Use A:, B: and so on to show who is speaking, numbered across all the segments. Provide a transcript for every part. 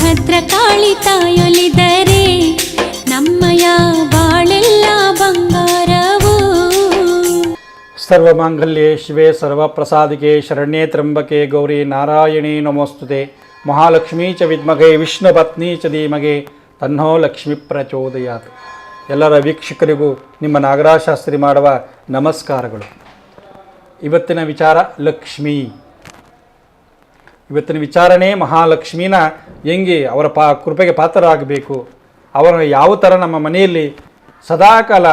A: ಭದ್ರಕಾಳಿ ತಾಯೊಲಿದರೆ ನಮ್ಮಯ ಬಾಳೆಲ್ಲ ಬಂಗಾರವು.
B: ಸರ್ವಮಾಂಗಲ್ಯೆ ಶಿವೆ, ಸರ್ವಪ್ರಸಾದಿಕೆ ಶರಣ್ಯೇ ತ್ರಂಬಕೆ ಗೌರಿ ನಾರಾಯಣಿ ನಮೋಸ್ತುತೆ. ಮಹಾಲಕ್ಷ್ಮೀ ಚ ವಿದ್ಮಗೆ ವಿಷ್ಣು ಪತ್ನಿ ಚ ಧೀಮಗೆ ತನ್ನೋ ಲಕ್ಷ್ಮಿ ಪ್ರಚೋದಯಾತ್. ಎಲ್ಲರ ವೀಕ್ಷಕರಿಗೂ ನಿಮ್ಮ ನಾಗರಾಜ ಶಾಸ್ತ್ರಿ ಮಾಡುವ ನಮಸ್ಕಾರಗಳು. ಇವತ್ತಿನ ವಿಚಾರ ಲಕ್ಷ್ಮೀ. ಇವತ್ತಿನ ವಿಚಾರಣೆ ಮಹಾಲಕ್ಷ್ಮೀನ ಹೆಂಗೆ ಅವರ ಪಾ ಕೃಪೆಗೆ ಪಾತ್ರರಾಗಬೇಕು. ಅವರ ಯಾವ ಥರ ನಮ್ಮ ಮನೆಯಲ್ಲಿ ಸದಾಕಾಲ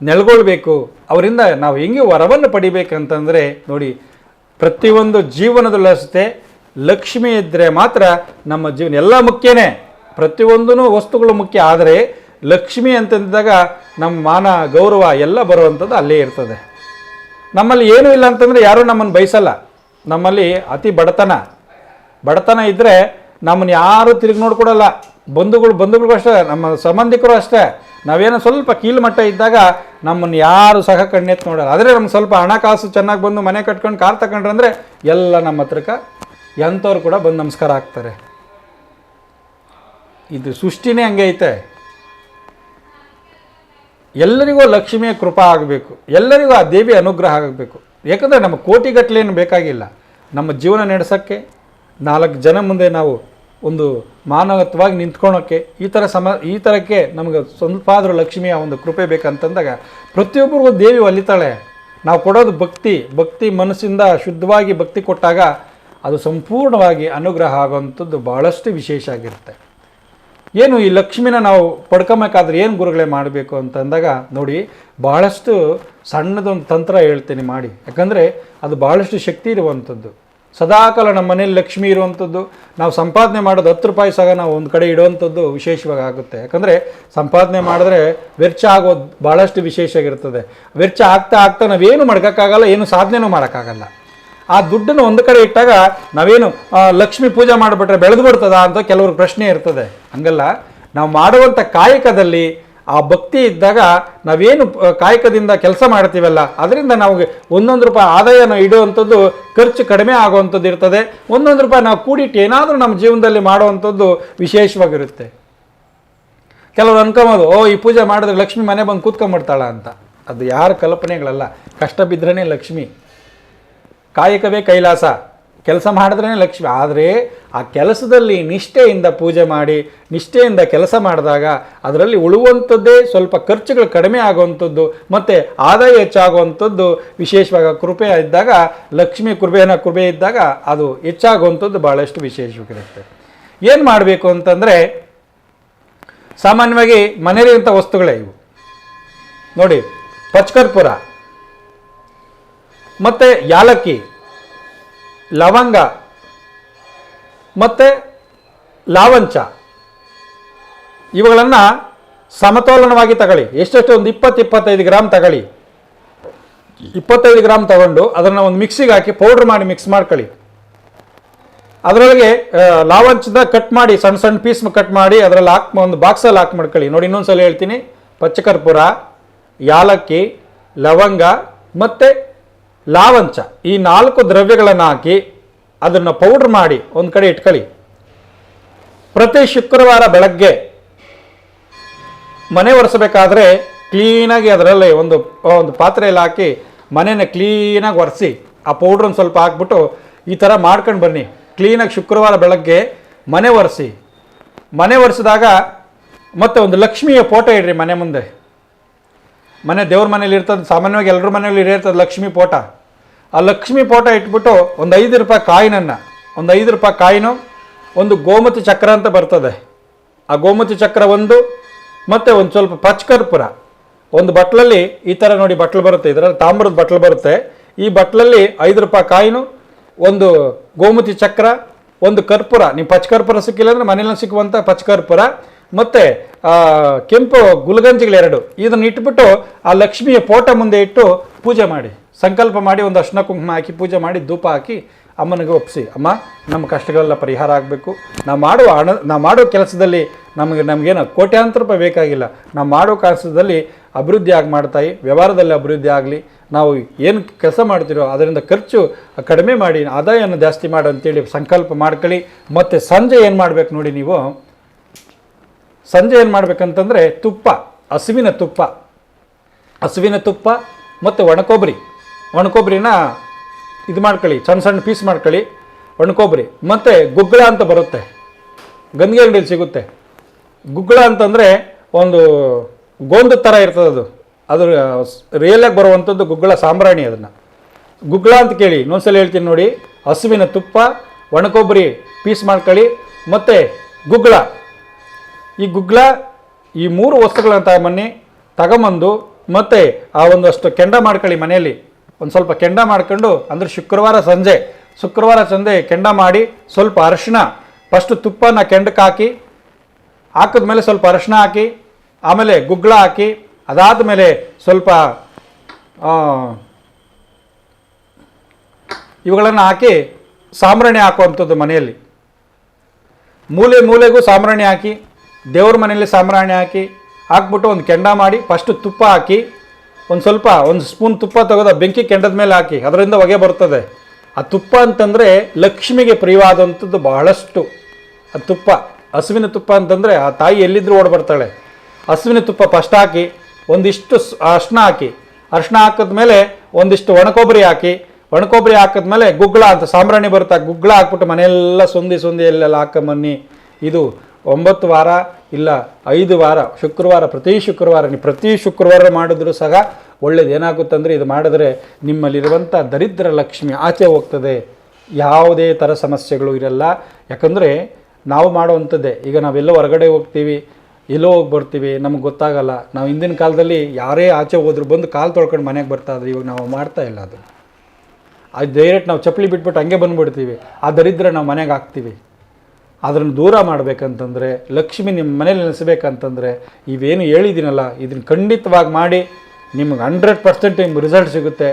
B: ನೆಲೆಗೊಳ್ಬೇಕು ಅವರಿಂದ ನಾವು ಹೆಂಗೆ ವರವನ್ನು ಪಡಿಬೇಕಂತಂದರೆ ನೋಡಿ, ಪ್ರತಿಯೊಂದು ಜೀವನದಲ್ಲೂ ಅಷ್ಟೇ ಲಕ್ಷ್ಮಿ ಇದ್ದರೆ ಮಾತ್ರ ನಮ್ಮ ಜೀವನ ಎಲ್ಲ ಮುಖ್ಯನೇ. ಪ್ರತಿಯೊಂದೂ ವಸ್ತುಗಳು ಮುಖ್ಯ, ಆದರೆ ಲಕ್ಷ್ಮಿ ಅಂತಂದಾಗ ನಮ್ಮ ಮಾನ ಗೌರವ ಎಲ್ಲ ಬರುವಂಥದ್ದು ಅಲ್ಲೇ ಇರ್ತದೆ. ನಮ್ಮಲ್ಲಿ ಏನೂ ಇಲ್ಲ ಅಂತಂದರೆ ಯಾರೂ ನಮ್ಮನ್ನು ಬಯಸಲ್ಲ. ನಮ್ಮಲ್ಲಿ ಅತಿ ಬಡತನ. ಬಡತನ ಇದ್ದರೆ ನಮ್ಮನ್ನು ಯಾರೂ ತಿರುಗಿ ನೋಡ್ಕೊಡಲ್ಲ. ಬಂಧುಗಳು, ಬಂಧುಗಳಿಗೂ ಅಷ್ಟೇ, ನಮ್ಮ ಸಂಬಂಧಿಕರು ಅಷ್ಟೇ. ನಾವೇನೋ ಸ್ವಲ್ಪ ಕೀಳು ಮಟ್ಟ ಇದ್ದಾಗ ನಮ್ಮನ್ನು ಯಾರು ಸಹ ಕಣ್ಣೆತ್ತು ನೋಡಲ್ಲ. ಆದರೆ ನಮ್ಗೆ ಸ್ವಲ್ಪ ಹಣಕಾಸು ಚೆನ್ನಾಗಿ ಬಂದು ಮನೆ ಕಟ್ಕೊಂಡು ಕಾರ್ ತಗೊಂಡ್ರೆ ಅಂದರೆ ಎಲ್ಲ ನಮ್ಮ ಹತ್ರಕ್ಕೆ ಎಂಥವ್ರು ಕೂಡ ಬಂದು ನಮಸ್ಕಾರ ಹಾಕ್ತಾರೆ. ಇದು ಸೃಷ್ಟಿನೇ ಹಂಗೆ ಐತೆ. ಎಲ್ಲರಿಗೂ ಲಕ್ಷ್ಮಿಯ ಕೃಪಾ ಆಗಬೇಕು. ಎಲ್ಲರಿಗೂ ಆ ದೇವಿ ಅನುಗ್ರಹ ಆಗಬೇಕು. ಯಾಕಂದರೆ ನಮ್ಮ ಕೋಟಿಗಟ್ಟಲೇನು ಬೇಕಾಗಿಲ್ಲ. ನಮ್ಮ ಜೀವನ ನಡೆಸೋಕ್ಕೆ ನಾಲ್ಕು ಜನ ಮುಂದೆ ನಾವು ಒಂದು ಮಾನವತ್ವವಾಗಿ ನಿಂತ್ಕೊಳೋಕ್ಕೆ ಈ ಥರ ಸಮ, ಈ ಥರಕ್ಕೆ ನಮಗೆ ಸ್ವಲ್ಪ ಆದರೂ ಲಕ್ಷ್ಮಿಯ ಒಂದು ಕೃಪೆ ಬೇಕಂತಂದಾಗ ಪ್ರತಿಯೊಬ್ಬರಿಗೂ ದೇವಿ ಒಲಿತಾಳೆ. ನಾವು ಕೊಡೋದು ಭಕ್ತಿ ಭಕ್ತಿ ಮನಸ್ಸಿಂದ ಶುದ್ಧವಾಗಿ ಭಕ್ತಿ ಕೊಟ್ಟಾಗ ಅದು ಸಂಪೂರ್ಣವಾಗಿ ಅನುಗ್ರಹ ಆಗುವಂಥದ್ದು ಭಾಳಷ್ಟು ವಿಶೇಷ ಆಗಿರುತ್ತೆ. ಏನು ಈ ಲಕ್ಷ್ಮಿನ ನಾವು ಪಡ್ಕೊಬೇಕಾದ್ರೆ ಏನು ಗುರುಗಳೇ ಮಾಡಬೇಕು ಅಂತಂದಾಗ ನೋಡಿ ಭಾಳಷ್ಟು ಸಣ್ಣದೊಂದು ತಂತ್ರ ಹೇಳ್ತೀನಿ ಮಾಡಿ. ಯಾಕಂದರೆ ಅದು ಭಾಳಷ್ಟು ಶಕ್ತಿ ಇರುವಂಥದ್ದು ಸದಾಕಾಲ ನಮ್ಮ ಮನೇಲಿ ಲಕ್ಷ್ಮಿ ಇರುವಂಥದ್ದು ನಾವು ಸಂಪಾದನೆ ಮಾಡೋದು ಹತ್ತು ರೂಪಾಯಿ ಸಹ ನಾವು ಒಂದು ಕಡೆ ಇಡುವಂಥದ್ದು ವಿಶೇಷವಾಗಿ ಆಗುತ್ತೆ. ಯಾಕಂದರೆ ಸಂಪಾದನೆ ಮಾಡಿದ್ರೆ ವೆಚ್ಚ ಆಗೋದು ಭಾಳಷ್ಟು ವಿಶೇಷ ಆಗಿರ್ತದೆ. ವೆಚ್ಚ ಆಗ್ತಾ ಆಗ್ತಾ ನಾವೇನು ಮಾಡ್ಕೋಕ್ಕಾಗಲ್ಲ, ಏನು ಸಾಧನೆನೂ ಮಾಡೋಕ್ಕಾಗಲ್ಲ. ಆ ದುಡ್ಡನ್ನು ಒಂದು ಕಡೆ ಇಟ್ಟಾಗ ನಾವೇನು ಲಕ್ಷ್ಮಿ ಪೂಜೆ ಮಾಡಿಬಿಟ್ರೆ ಬೆಳೆದು ಬಿಡ್ತದ ಅಂತ ಕೆಲವ್ರಿಗೆ ಪ್ರಶ್ನೆ ಇರ್ತದೆ. ಹಂಗಲ್ಲ, ನಾವು ಮಾಡುವಂಥ ಕಾಯಕದಲ್ಲಿ ಆ ಭಕ್ತಿ ಇದ್ದಾಗ ನಾವೇನು ಕಾಯಕದಿಂದ ಕೆಲಸ ಮಾಡ್ತೀವಲ್ಲ, ಅದರಿಂದ ನಮಗೆ ಒಂದೊಂದು ರೂಪಾಯಿ ಆದಾಯನ ಇಡುವಂಥದ್ದು ಖರ್ಚು ಕಡಿಮೆ ಆಗುವಂಥದ್ದು ಇರ್ತದೆ. ಒಂದೊಂದು ರೂಪಾಯಿ ನಾವು ಕೂಡಿಟ್ಟು ಏನಾದರೂ ನಮ್ಮ ಜೀವನದಲ್ಲಿ ಮಾಡುವಂಥದ್ದು ವಿಶೇಷವಾಗಿರುತ್ತೆ. ಕೆಲವರು ಅನ್ಕೊಂಬೋದು, ಓ, ಈ ಪೂಜೆ ಮಾಡಿದ್ರೆ ಲಕ್ಷ್ಮಿ ಮನೆ ಬಂದು ಕೂತ್ಕೊಂಡ್ಬಿಡ್ತಾಳ ಅಂತ. ಅದು ಯಾರ ಕಲ್ಪನೆಗಳಲ್ಲ. ಕಷ್ಟ ಬಿದ್ರೇ ಲಕ್ಷ್ಮಿ. ಕಾಯಕವೇ ಕೈಲಾಸ. ಕೆಲಸ ಮಾಡಿದ್ರೇ ಲಕ್ಷ್ಮಿ. ಆದರೆ ಆ ಕೆಲಸದಲ್ಲಿ ನಿಷ್ಠೆಯಿಂದ ಪೂಜೆ ಮಾಡಿ, ನಿಷ್ಠೆಯಿಂದ ಕೆಲಸ ಮಾಡಿದಾಗ ಅದರಲ್ಲಿ ಉಳುವಂಥದ್ದೇ ಸ್ವಲ್ಪ ಖರ್ಚುಗಳು ಕಡಿಮೆ ಆಗುವಂಥದ್ದು, ಮತ್ತು ಆದಾಯ ಹೆಚ್ಚಾಗುವಂಥದ್ದು, ವಿಶೇಷವಾಗಿ ಕೃಪೆ ಇದ್ದಾಗ, ಲಕ್ಷ್ಮಿ ಕೃಪೆನ ಕೃಪೆ ಇದ್ದಾಗ ಅದು ಹೆಚ್ಚಾಗುವಂಥದ್ದು ಭಾಳಷ್ಟು ವಿಶೇಷವಾಗಿರುತ್ತೆ. ಏನು ಮಾಡಬೇಕು ಅಂತಂದರೆ, ಸಾಮಾನ್ಯವಾಗಿ ಮನೆಯಲ್ಲಿರುವಂಥ ವಸ್ತುಗಳೇ ಇವು. ನೋಡಿ ಪಚ್ಕರ್ಪುರ ಮತ್ತು ಯಾಲಕ್ಕಿ, ಲವಂಗ, ಮತ್ತು ಲಾವಂಚ. ಇವುಗಳನ್ನು ಸಮತೋಲನವಾಗಿ ತಗೊಳ್ಳಿ. ಎಷ್ಟೆಷ್ಟು ಒಂದು ಇಪ್ಪತ್ತು, ಇಪ್ಪತ್ತೈದು ಗ್ರಾಮ್ ತಗೊಳ್ಳಿ. ಇಪ್ಪತ್ತೈದು ಗ್ರಾಮ್ ತಗೊಂಡು ಅದನ್ನು ಒಂದು ಮಿಕ್ಸಿಗೆ ಹಾಕಿ ಪೌಡ್ರ್ ಮಾಡಿ ಮಿಕ್ಸ್ ಮಾಡ್ಕೊಳ್ಳಿ. ಅದರೊಳಗೆ ಲಾವಂಚದ ಕಟ್ ಮಾಡಿ, ಸಣ್ಣ ಸಣ್ಣ ಪೀಸ್ ಕಟ್ ಮಾಡಿ, ಅದರಲ್ಲಿ ಹಾಕ್, ಒಂದು ಬಾಕ್ಸಲ್ಲಿ ಹಾಕಿ ಮಾಡ್ಕೊಳ್ಳಿ. ನೋಡಿ ಇನ್ನೊಂದು ಸಲ ಹೇಳ್ತೀನಿ. ಪಚ್ಚಕರ್ಪೂರ, ಯಾಲಕ್ಕಿ, ಲವಂಗ, ಮತ್ತು ಲಾವಂಚ. ಈ ನಾಲ್ಕು ದ್ರವ್ಯಗಳನ್ನು ಹಾಕಿ ಅದನ್ನು ಪೌಡ್ರ್ ಮಾಡಿ ಒಂದು ಕಡೆ ಇಟ್ಕೊಳ್ಳಿ ಪ್ರತಿ ಶುಕ್ರವಾರ ಬೆಳಗ್ಗೆ ಮನೆ ಒರೆಸಬೇಕಾದ್ರೆ ಕ್ಲೀನಾಗಿ ಅದರಲ್ಲಿ ಒಂದು ಒಂದು ಪಾತ್ರೆಯಲ್ಲಿ ಹಾಕಿ ಮನೆಯನ್ನು ಕ್ಲೀನಾಗಿ ಒರೆಸಿ, ಆ ಪೌಡ್ರನ್ನ ಸ್ವಲ್ಪ ಹಾಕ್ಬಿಟ್ಟು ಈ ಥರ ಮಾಡ್ಕೊಂಡು ಬನ್ನಿ. ಕ್ಲೀನಾಗಿ ಶುಕ್ರವಾರ ಬೆಳಗ್ಗೆ ಮನೆ ಒರೆಸಿ. ಮನೆ ಒರೆಸಿದಾಗ ಮತ್ತೆ ಒಂದು ಲಕ್ಷ್ಮಿಯ ಫೋಟೋ ಇಡ್ರಿ ಮನೆ ಮುಂದೆ. ಮನೆ ದೇವ್ರ ಮನೇಲಿ ಇರ್ತದೆ, ಸಾಮಾನ್ಯವಾಗಿ ಎಲ್ಲರ ಮನೇಲಿ ಇರ್ತದೆ ಲಕ್ಷ್ಮಿ ಪೋಟ. ಆ ಲಕ್ಷ್ಮಿ ಪೋಟ ಇಟ್ಬಿಟ್ಟು ಒಂದು ಐದು ರೂಪಾಯಿ ಕಾಯಿನನ್ನು, ಒಂದು ಐದು ರೂಪಾಯಿ ಕಾಯಿನು, ಒಂದು ಗೋಮತಿ ಚಕ್ರ ಅಂತ ಬರ್ತದೆ. ಆ ಗೋಮತಿ ಚಕ್ರ ಒಂದು, ಮತ್ತು ಒಂದು ಸ್ವಲ್ಪ ಪಚ್ಕರ್ಪುರ ಒಂದು ಬಟ್ಲಲ್ಲಿ ಈ ಥರ ನೋಡಿ ಬಟ್ಲು ಬರುತ್ತೆ, ಇದರಲ್ಲಿ ತಾಮ್ರದ ಬಟ್ಲು ಬರುತ್ತೆ. ಈ ಬಟ್ಲಲ್ಲಿ ಐದು ರೂಪಾಯಿ ಕಾಯಿನು, ಒಂದು ಗೋಮತಿ ಚಕ್ರ, ಒಂದು ಕರ್ಪೂರ. ನೀವು ಪಚ್ಕರ್ಪುರ ಸಿಕ್ಕಿಲ್ಲ ಅಂದರೆ ಮನೇಲಿ ಸಿಕ್ಕುವಂಥ ಪಚ್ಕರ್ಪೂರ ಮತ್ತು ಕೆಂಪು ಗುಲ್ಗಂಜಿಗಳೆರಡು. ಇದನ್ನು ಇಟ್ಬಿಟ್ಟು ಆ ಲಕ್ಷ್ಮಿಯ ಫೋಟೋ ಮುಂದೆ ಇಟ್ಟು ಪೂಜೆ ಮಾಡಿ. ಸಂಕಲ್ಪ ಮಾಡಿ ಒಂದು ಅರ್ಶಿನ ಕುಂಕುಮ ಹಾಕಿ ಪೂಜೆ ಮಾಡಿ ಧೂಪ ಹಾಕಿ ಅಮ್ಮನಿಗೆ ಒಪ್ಪಿಸಿ. ಅಮ್ಮ, ನಮ್ಮ ಕಷ್ಟಗಳೆಲ್ಲ ಪರಿಹಾರ ಆಗಬೇಕು. ನಾವು ಮಾಡುವ ಹಣ, ನಾವು ಮಾಡೋ ಕೆಲಸದಲ್ಲಿ ನಮಗೆ, ನಮಗೇನು ಕೋಟ್ಯಾಂತರ ರೂಪಾಯಿ ಬೇಕಾಗಿಲ್ಲ. ನಾವು ಮಾಡೋ ಕೆಲಸದಲ್ಲಿ ಅಭಿವೃದ್ಧಿ ಆಗಿ ಮಾಡ್ತಾಯಿ ವ್ಯವಹಾರದಲ್ಲಿ ಅಭಿವೃದ್ಧಿ ಆಗಲಿ. ನಾವು ಏನು ಕೆಲಸ ಮಾಡ್ತಿರೋ ಅದರಿಂದ ಖರ್ಚು ಕಡಿಮೆ ಮಾಡಿ, ಆದಾಯವನ್ನು ಜಾಸ್ತಿ ಮಾಡು ಅಂತೇಳಿ ಸಂಕಲ್ಪ ಮಾಡ್ಕೊಳ್ಳಿ. ಮತ್ತು ಸಂಜೆ ಏನು ಮಾಡಬೇಕು ನೋಡಿ ನೀವು? ಸಂಜೆ ಏನು ಮಾಡಬೇಕಂತಂದರೆ ತುಪ್ಪ, ಹಸುವಿನ ತುಪ್ಪ. ಹಸುವಿನ ತುಪ್ಪ ಮತ್ತು ಒಣಕೊಬ್ಬರಿ. ಒಣಕೊಬ್ಬರಿನ ಇದು ಮಾಡ್ಕೊಳ್ಳಿ, ಸಣ್ಣ ಸಣ್ಣ ಪೀಸ್ ಮಾಡ್ಕೊಳ್ಳಿ. ಒಣಕೊಬ್ಬರಿ ಮತ್ತು ಗುಗ್ಗಳ ಅಂತ ಬರುತ್ತೆ. ಗಂದಿಗೆ ಅಂಗಡಿಯಲ್ಲಿ ಸಿಗುತ್ತೆ. ಗುಗ್ಗಳ ಅಂತಂದರೆ ಒಂದು ಗೋಂದು ಥರ ಇರ್ತದೆ ಅದು. ಅದು ರಿಯಲಾಗಿ ಬರುವಂಥದ್ದು ಗುಗ್ಗಳ ಸಾಂಬ್ರಾಣಿ ಅದನ್ನು. ಗುಗ್ಗಳ ಅಂತ ಕೇಳಿ, ಇನ್ನೊಂದ್ಸಲ ಹೇಳ್ತೀನಿ ನೋಡಿ. ಹಸುವಿನ ತುಪ್ಪ, ಒಣಕೊಬ್ಬರಿ ಪೀಸ್ ಮಾಡ್ಕೊಳ್ಳಿ. ಮತ್ತು ಗುಗ್ಗಳ. ಈ ಗುಗ್ಲ, ಈ ಮೂರು ವಸ್ತುಗಳನ್ನ ತಗೊಂಬನ್ನಿ, ತಗೊಂಬಂದು ಮತ್ತೆ ಆ ಒಂದಷ್ಟು ಕೆಂಡ ಮಾಡ್ಕೊಳ್ಳಿ ಮನೆಯಲ್ಲಿ. ಒಂದು ಸ್ವಲ್ಪ ಕೆಂಡ ಮಾಡ್ಕೊಂಡು, ಅಂದರೆ ಶುಕ್ರವಾರ ಸಂಜೆ ಶುಕ್ರವಾರ ಸಂಜೆ ಕೆಂಡ ಮಾಡಿ ಸ್ವಲ್ಪ ಅರಶಿನ ಫಸ್ಟ್ ತುಪ್ಪನ ಕೆಂಡಕ್ಕೆ ಹಾಕಿ ಹಾಕಿದ್ಮೇಲೆ ಸ್ವಲ್ಪ ಅರಶಿನ ಹಾಕಿ, ಆಮೇಲೆ ಗುಗ್ಗಳ ಹಾಕಿ, ಅದಾದ ಮೇಲೆ ಸ್ವಲ್ಪ ಇವುಗಳನ್ನು ಹಾಕಿ ಸಾಂಬ್ರಾಣಿ ಹಾಕುವಂಥದ್ದು ಮನೆಯಲ್ಲಿ. ಮೂಲೆ ಮೂಲೆಗೂ ಸಾಂಬ್ರಾಣಿ ಹಾಕಿ ದೇವ್ರ ಮನೆಯಲ್ಲಿ ಸಾಂಬ್ರಾಣಿ ಹಾಕಿ, ಹಾಕ್ಬಿಟ್ಟು ಒಂದು ಕೆಂಡ ಮಾಡಿ ಫಸ್ಟು ತುಪ್ಪ ಹಾಕಿ, ಒಂದು ಸ್ವಲ್ಪ, ಒಂದು ಸ್ಪೂನ್ ತುಪ್ಪ ತೆಗೆದು ಬೆಂಕಿ ಕೆಂಡದ ಮೇಲೆ ಹಾಕಿ, ಅದರಿಂದ ಹೊಗೆ ಬರ್ತದೆ. ಆ ತುಪ್ಪ ಅಂತಂದರೆ ಲಕ್ಷ್ಮಿಗೆ ಪ್ರಿಯವಾದಂಥದ್ದು ಬಹಳಷ್ಟು. ಆ ತುಪ್ಪ, ಹಸುವಿನ ತುಪ್ಪ ಅಂತಂದರೆ ಆ ತಾಯಿ ಎಲ್ಲಿದ್ದರೂ ಓಡ್ ಬರ್ತಾಳೆ ಹಸುವಿನ ತುಪ್ಪ ಫಸ್ಟ್ ಹಾಕಿ, ಒಂದಿಷ್ಟು ಅರ್ಶಿನ ಹಾಕಿ ಅರ್ಶಿನ ಹಾಕಿದ್ಮೇಲೆ ಒಂದಿಷ್ಟು ಒಣಕೊಬ್ಬರಿ ಹಾಕಿ, ಒಣಕೊಬ್ಬರಿ ಹಾಕಿದ್ಮೇಲೆ ಗುಗ್ಗಳ ಅಂತ ಸಾಂಬ್ರಾಣಿ ಬರುತ್ತೆ ಗುಗ್ಗಳ ಹಾಕ್ಬಿಟ್ಟು ಮನೆಯೆಲ್ಲ ಸುಂದಿ ಸೊಂದಿ ಎಲ್ಲೆಲ್ಲ ಹಾಕೊಂಬನ್ನಿ ಇದು ಒಂಬತ್ತು ವಾರ ಇಲ್ಲ, ಐದು ವಾರ, ಶುಕ್ರವಾರ, ಪ್ರತಿ ಶುಕ್ರವಾರ, ನೀವು ಪ್ರತಿ ಶುಕ್ರವಾರ ಮಾಡಿದ್ರೂ ಸಹ ಒಳ್ಳೇದು. ಏನಾಗುತ್ತಂದರೆ ಇದು ಮಾಡಿದ್ರೆ ನಿಮ್ಮಲ್ಲಿರುವಂಥ ದರಿದ್ರ ಲಕ್ಷ್ಮಿ ಆಚೆ ಹೋಗ್ತದೆ. ಯಾವುದೇ ಥರ ಸಮಸ್ಯೆಗಳು ಇರಲ್ಲ. ಯಾಕಂದರೆ ನಾವು ಮಾಡುವಂಥದ್ದೇ. ಈಗ ನಾವೆಲ್ಲೋ ಹೊರಗಡೆ ಹೋಗ್ತೀವಿ, ಎಲ್ಲೋ ಹೋಗಿ ಬರ್ತೀವಿ, ನಮಗೆ ಗೊತ್ತಾಗಲ್ಲ. ನಾವು ಹಿಂದಿನ ಕಾಲದಲ್ಲಿ ಯಾರೇ ಆಚೆ ಹೋದ್ರು ಬಂದು ಕಾಲು ತೊಳ್ಕೊಂಡು ಮನೆಗೆ ಬರ್ತಾ ಇದ್ರು, ಇವಾಗ ನಾವು ಮಾಡ್ತಾ ಇಲ್ಲ ಅದು. ಅದು ಡೈರೆಕ್ಟ್ ನಾವು ಚಪ್ಪಲಿ ಬಿಟ್ಬಿಟ್ಟು ಹಂಗೆ ಬಂದುಬಿಡ್ತೀವಿ. ಆ ದರಿದ್ರ ನಾವು ಮನೆಗೆ ಹಾಕ್ತೀವಿ. ಅದನ್ನು ದೂರ ಮಾಡಬೇಕಂತಂದರೆ, ಲಕ್ಷ್ಮಿ ನಿಮ್ಮ ಮನೇಲಿ ನೆಲೆಸಬೇಕಂತಂದರೆ, ಇವೇನು ಹೇಳಿದ್ದೀನಲ್ಲ, ಇದನ್ನು ಖಂಡಿತವಾಗಿ ಮಾಡಿ, ನಿಮಗೆ ಹಂಡ್ರೆಡ್ ಪರ್ಸೆಂಟ್ ನಿಮ್ಗೆ ರಿಸಲ್ಟ್ ಸಿಗುತ್ತೆ.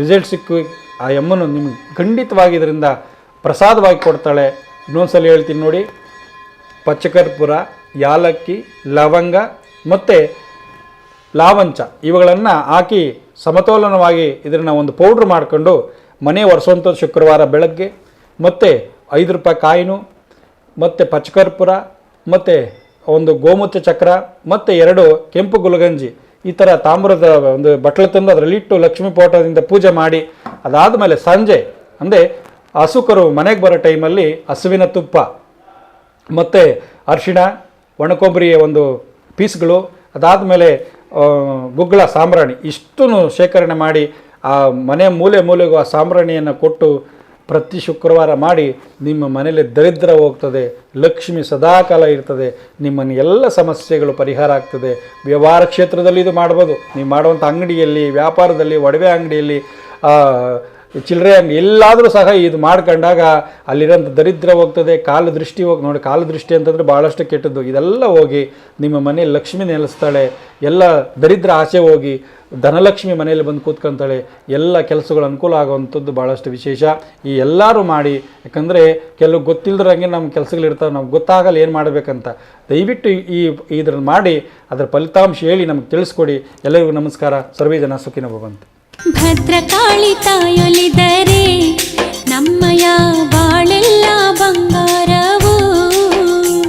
B: ರಿಸಲ್ಟ್ ಸಿಕ್ಕು ಆ ಎಮ್ಮನ್ನು ನಿಮ್ಗೆ ಖಂಡಿತವಾಗಿ ಇದರಿಂದ ಪ್ರಸಾದವಾಗಿ ಕೊಡ್ತಾಳೆ. ಇನ್ನೊಂದ್ಸಲ ಹೇಳ್ತೀನಿ ನೋಡಿ ಪಚ್ಚಕರ್ಪುರ ಯಾಲಕ್ಕಿ, ಲವಂಗ ಮತ್ತು ಲಾವಂಚ ಇವುಗಳನ್ನು ಹಾಕಿ ಸಮತೋಲನವಾಗಿ ಇದನ್ನು ಒಂದು ಪೌಡ್ರ್ ಮಾಡಿಕೊಂಡು ಮನೆ ಒರೆಸುವಂಥದ್ದು ಶುಕ್ರವಾರ ಬೆಳಗ್ಗೆ ಮತ್ತು ಐದು ರೂಪಾಯಿ ಕಾಯಿನು ಮತ್ತು ಪಚ್ಚಕರ್ಪೂರ ಮತ್ತು ಒಂದು ಗೋಮೂತ್ರ ಚಕ್ರ, ಮತ್ತು ಎರಡು ಕೆಂಪು ಗುಲಗಂಜಿ. ಈ ಥರ ತಾಮ್ರದ ಒಂದು ಬಟ್ಲು ತಂದು ಅದರಲ್ಲಿಟ್ಟು ಲಕ್ಷ್ಮೀ ಪೋಟದಿಂದ ಪೂಜೆ ಮಾಡಿ. ಅದಾದ ಮೇಲೆ ಸಂಜೆ, ಅಂದರೆ ಹಸುಕರು ಮನೆಗೆ ಬರೋ ಟೈಮಲ್ಲಿ ಹಸುವಿನ ತುಪ್ಪ, ಮತ್ತು ಅರಿಶಿಣ, ಒಣಕೊಬ್ಬರಿಯ ಒಂದು ಪೀಸ್ಗಳು, ಅದಾದಮೇಲೆ ಗುಗ್ಗಳ ಸಾಂಬ್ರಾಣಿ. ಇಷ್ಟನ್ನು ಶೇಖರಣೆ ಮಾಡಿ ಆ ಮನೆ ಮೂಲೆ ಮೂಲೆಗೂ ಆ ಸಾಂಬ್ರಾಣಿಯನ್ನು ಕೊಟ್ಟು ಪ್ರತಿ ಶುಕ್ರವಾರ ಮಾಡಿ ನಿಮ್ಮ ಮನೇಲಿ ದರಿದ್ರ ಹೋಗ್ತದೆ, ಲಕ್ಷ್ಮಿ ಸದಾಕಾಲ ಇರ್ತದೆ, ನಿಮ್ಮನ್ನು ಎಲ್ಲ ಸಮಸ್ಯೆಗಳು ಪರಿಹಾರ ಆಗ್ತದೆ. ವ್ಯವಹಾರ ಕ್ಷೇತ್ರದಲ್ಲಿ ಇದು ಮಾಡ್ಬೋದು. ನೀವು ಮಾಡುವಂಥ ಅಂಗಡಿಯಲ್ಲಿ, ವ್ಯಾಪಾರದಲ್ಲಿ, ಒಡವೆ ಅಂಗಡಿಯಲ್ಲಿ ಚಿಲ್ಲರೆ ಅಂಗಡಿ ಎಲ್ಲಾದರೂ ಸಹ ಇದು ಮಾಡ್ಕೊಂಡಾಗ ಅಲ್ಲಿರೋಂಥ ದರಿದ್ರ ಹೋಗ್ತದೆ, ಕಾಲು ದೃಷ್ಟಿ ಹೋಗಿ, ನೋಡಿ ಕಾಲು ದೃಷ್ಟಿ ಅಂತಂದರೆ ಭಾಳಷ್ಟು ಕೆಟ್ಟದ್ದು. ಇದೆಲ್ಲ ಹೋಗಿ ನಿಮ್ಮ ಮನೆಯಲ್ಲಿ ಲಕ್ಷ್ಮಿ ನೆಲೆಸ್ತಾಳೆ, ಎಲ್ಲ ದರಿದ್ರ ಆಸೆ ಹೋಗಿ ಧನಲಕ್ಷ್ಮಿ ಮನೆಯಲ್ಲಿ ಬಂದು ಕೂತ್ಕೊಂತಾಳೆ, ಎಲ್ಲ ಕೆಲಸಗಳು ಅನುಕೂಲ ಆಗುವಂಥದ್ದು ಭಾಳಷ್ಟು ವಿಶೇಷ. ಈ ಎಲ್ಲರೂ ಮಾಡಿ, ಯಾಕಂದರೆ ಕೆಲವು ಗೊತ್ತಿಲ್ಲದ್ರಂಗೆ ನಮ್ಮ ಕೆಲಸಗಳಿರ್ತಾವೆ, ನಮ್ಗೆ ಗೊತ್ತಾಗಲ್ಲ ಏನು ಮಾಡಬೇಕಂತ. ದಯವಿಟ್ಟು ಈ ಇದ್ರನ್ನ ಮಾಡಿ, ಅದರ ಫಲಿತಾಂಶ ಹೇಳಿ ನಮಗೆ ತಿಳಿಸ್ಕೊಡಿ. ಎಲ್ಲರಿಗೂ ನಮಸ್ಕಾರ. ಸರ್ವೇ ಜನ ಸುಖಿನ ಭವಂತ.
A: ಭದ್ರಕಾಳಿ ತಾಯೊಲಿದರೆ ನಮ್ಮಯ ಬಾಳೆಲ್ಲ ಬಂಗಾರ.